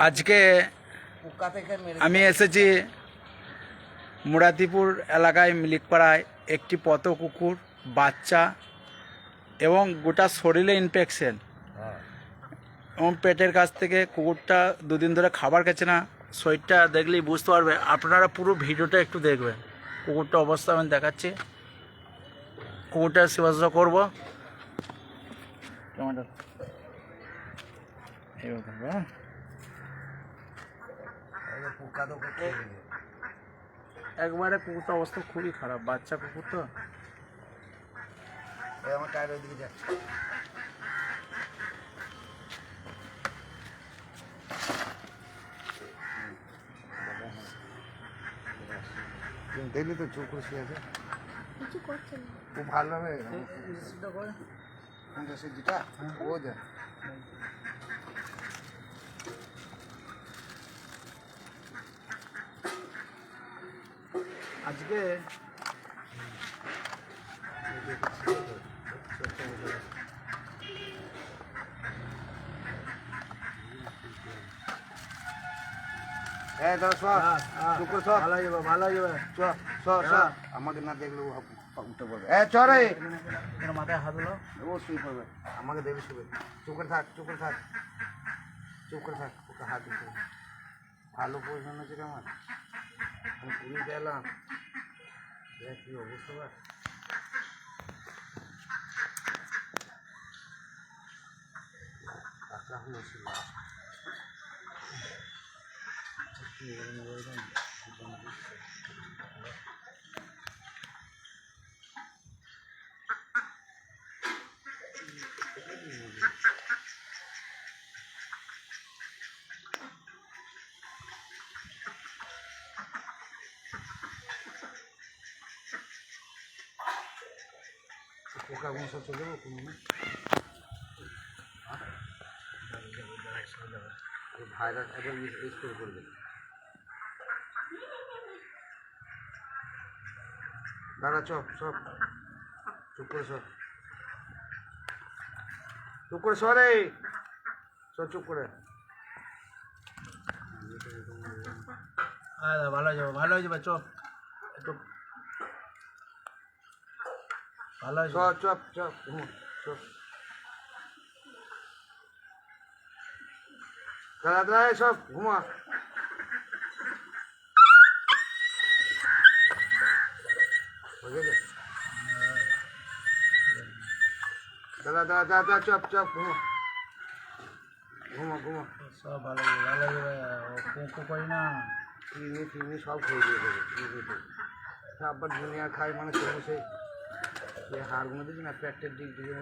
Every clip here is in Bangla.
আজকে আমি এসেছি মুরাদিপুর এলাকায় মিলিকপাড়ায় একটি পত কুকুর বাচ্চা এবং গোটা শরীরে ইনফেকশন হ্যাঁ। এবং পেটের কাছ থেকে কুকুরটা দুদিন ধরে খাবার খেছে না। শরীরটা দেখলেই বুঝতে পারবে। আপনারা পুরো ভিডিওটা একটু দেখবেন। কুকুরটা অবস্থা আমি দেখাচ্ছি। কুকুরটা সেবা করব। টমেটো। হ্যাঁ? দিবে। একবারে কুকুরটা অবস্থা খুবই খারাপ বাচ্চা কুকুর তো আমার টায়ার ওইদিকে যা দেখলি তো চোখ খুশি আছে কিছু করছে না খুব ভালো হবে যেটা ও যা আজকে হ্যাঁ চ। চ আমাকে না দেখলেও উঠে পড়বে। এ চ রে। মাথায় হাত হলো ও শুয়ে পড়বে। আমাকে দেবে শুবে। চুপ করে থাক চুপ করে থাক। চুপ করে থাক ওকে হাত দিতে ভালো পজিশন আছে কেমন আমি পুরী গেলাম দেখ কি অবস্থা বা টাকা হলো ছিল সব চলে যাব কোনো ভাইরাস স্প্রে করবে দাদা চপ চপ চুপ করে সব চুপ করে সরে সব চুপ করে ভালো হয়ে যাবে ভালো হয়ে যাবে চপ চপ চপ চপ দাদা দাদা এই সব ঘুমা। দাদা দাদা দাদা চপ চপ ঘুমো। ঘুমো ঘুমো। সব ভালো ভালো কুকু করি না। চিনি ফিনি সব খেয়ে দিয়ে দেবে চিনি আবার দুনিয়া খায় মানে সে সে হাড়গুলো দিচ্ছি না পেটের দিক দিয়ে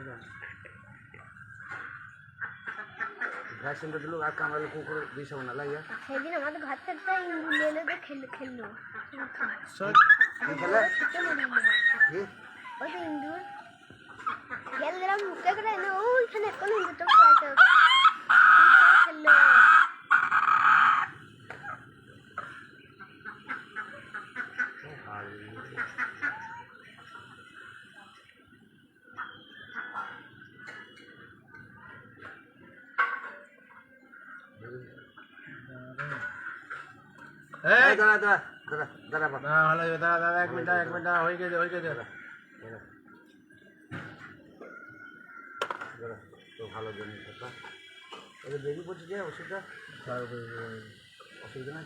ভ্যাকসিনটা দিল আর কামড়ালে কুকুর বিষ হবে না লাগিয়া। সেদিন আমাদের ঘর থেকে ইন্দুর তো এলো খেলে খেললো। খেলে? ওই তো ইন্দুর। খেল দিলাম মুখে করে না ওইখানে কোন ইন্দুরটা পড়াতে খেললো এই এই দাঁড়া দাঁড়া দাঁড়া দাঁড়া ভালো দাদা দাদা এক মিনিট এক মিনিট হয়ে গেছে হয়ে গেছে। দাঁড়া দাঁড়া তো ভালো জন্য কথা ওদের বেরিয়ে পড়ছে যে ওষুধটা? অসুবিধা না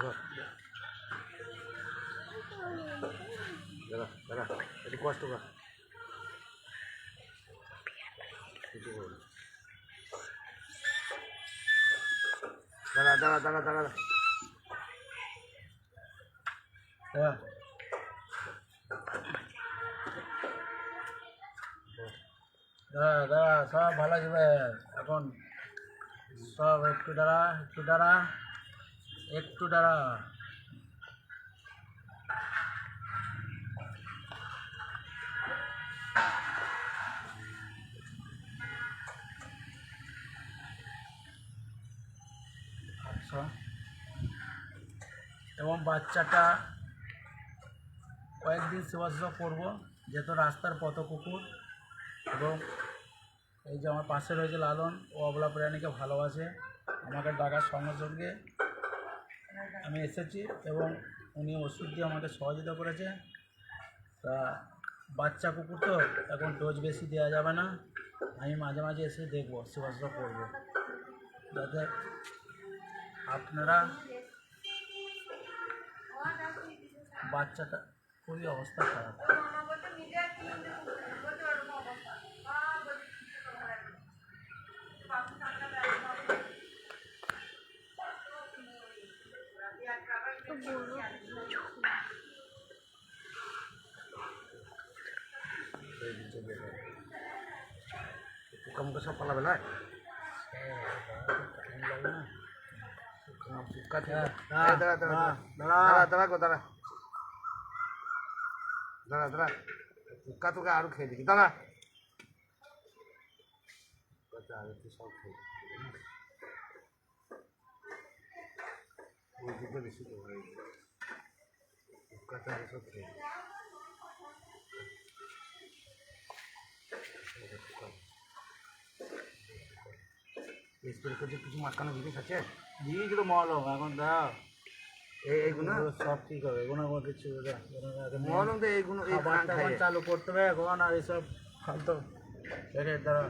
ধর দাঁড়া দাঁড়া একটু কষ্ট কর। কিছু করব না। দাঁড়া দাঁড়া দাঁড়া দাঁড়া দাদা দাদা দাদা সব ভালো যাবে এখন সব একটু দাঁড়া একটু দাঁড়া একটু দাঁড়া এবং বাচ্চাটা কয়েকদিন সেবা সেবা করব, যেহেতু রাস্তার পথ কুকুর এবং এই যে আমার পাশে রয়েছে লালন, ও অবলা প্রাণীকে ভালোবাসে, আমাকে ডাকার সঙ্গে সঙ্গে আমি এসেছি এবং উনি ওষুধ দিয়ে আমাকে সহযোগিতা করেছে। তা বাচ্চা কুকুর তো এখন ডোজ বেশি দেওয়া যাবে না, আমি মাঝে মাঝে এসে দেখব সেবা সেবা করব। যাতে আপনারা বাচ্চাটা খুবই অবস্থা খারাপ পোকা সব পালাবে না পোকা দাঁড়া, দাঁড়া দাঁড়া দাঁড়া, দাঁড়া দাঁড়া দাঁড়া। পোকা তোকে আরও খেয়ে দিবি দাঁড়া। সব খেয়ে। ওই দিকে বেশি ওই দিকে। পোকাটা সব খেয়ে কিছু মাখানো জিনিস আছে? দিয়েছিল মলম, এখন দাও। এইগুলো সব ঠিক হবে এগুলো আমার কিছু মলম তো এইগুলো এই চালু করতে হবে এখন আর এইসব ফালতু রেখে দাঁড়া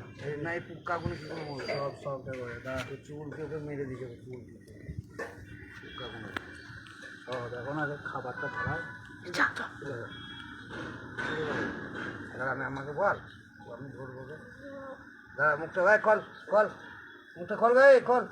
না এই পোকাগুলো কি করে সব সব দেবো দাঁড়া তো চুলকে ওকে মেরে দিছে চুল পোকাগুলো ও দেখো না খাবারটা ধরায় আমি আমাকে বল আমি ধরবো। দাঁড়া মুখটা ভাই কল কল মুখটা কল ভাই কল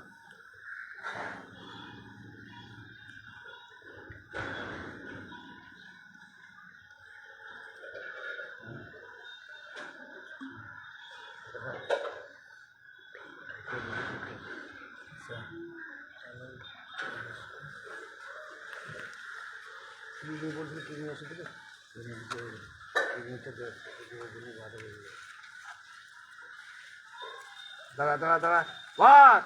কিডনি বলছিল ওষুধ দিবে কিডনিটা দাঁড়া দাঁড়া দাঁড়া। বল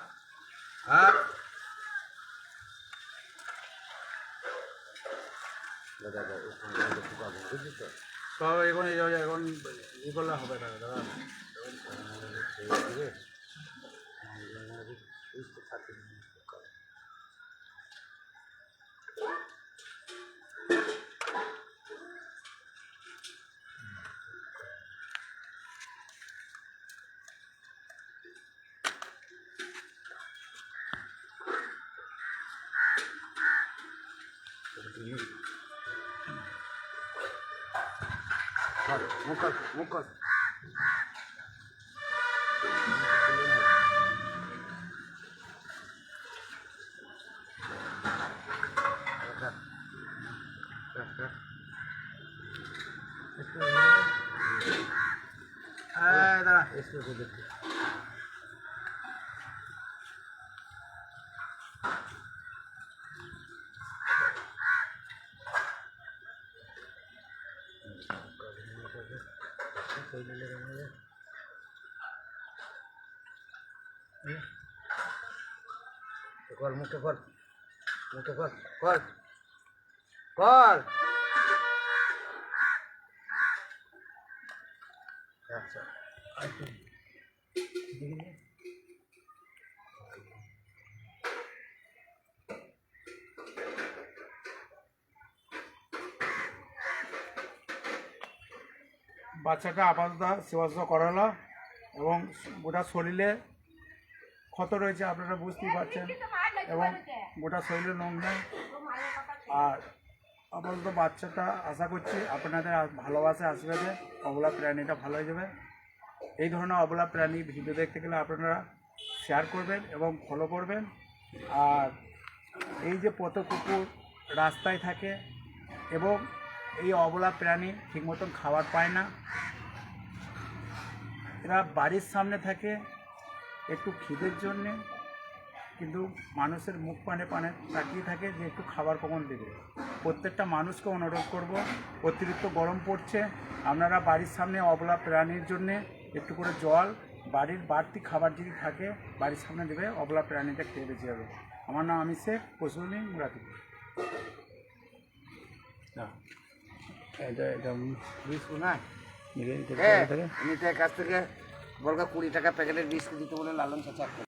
হ্যাঁ? দাদা দাদা সব এখন এখন ই করলে হবে না দাদা দিবে বুঝতে থাকি মুখ মুখ হ্যাঁ দাঁড়া এসে দেখি কর মুখে কর মুখে কর কর। কর। আচ্ছা। আচ্ছা। বাচ্চাটা আপাতত সেবা করালো এবং গোটা শরীরে ক্ষত রয়েছে, আপনারা বুঝতেই পারছেন। এবং গোটা শরীরে নোংরা। আর আপাতত বাচ্চাটা আশা করছি আপনাদের আ- আসবে যে অবলা প্রাণীটা ভালো হয়ে যাবে। এই ধরনের অবলা প্রাণী ভিডিও দেখতে গেলে আপনারা শেয়ার করবেন এবং ফলো করবেন। আর এই যে পথ কুকুর রাস্তায় থাকে এবং এই অবলা প্রাণী ঠিক মতন খাবার পায় না। এরা বাড়ির সামনে থাকে একটু খিদের জন্যে, কিন্তু মানুষের মুখ পানে পানে তাকিয়ে থাকে যে একটু খাবার কখন দেবে। প্রত্যেকটা মানুষকে অনুরোধ করব, অতিরিক্ত গরম পড়ছে, আপনারা বাড়ির সামনে অবলা প্রাণীর জন্যে একটু করে জল, বাড়ির বাড়তি খাবার যদি থাকে, বাড়ির সামনে দেবে, অবলা প্রাণীটা খেয়ে বেঁচে যাবে। আমার নাম আমি শেখ পশুনি মুরাতি এটা এটা বিস্কুট না? হ্যাঁ কাছ থেকে বলকা কুড়ি টাকা প্যাকেটের বিস্কুট দিতে বলে লালন চাচা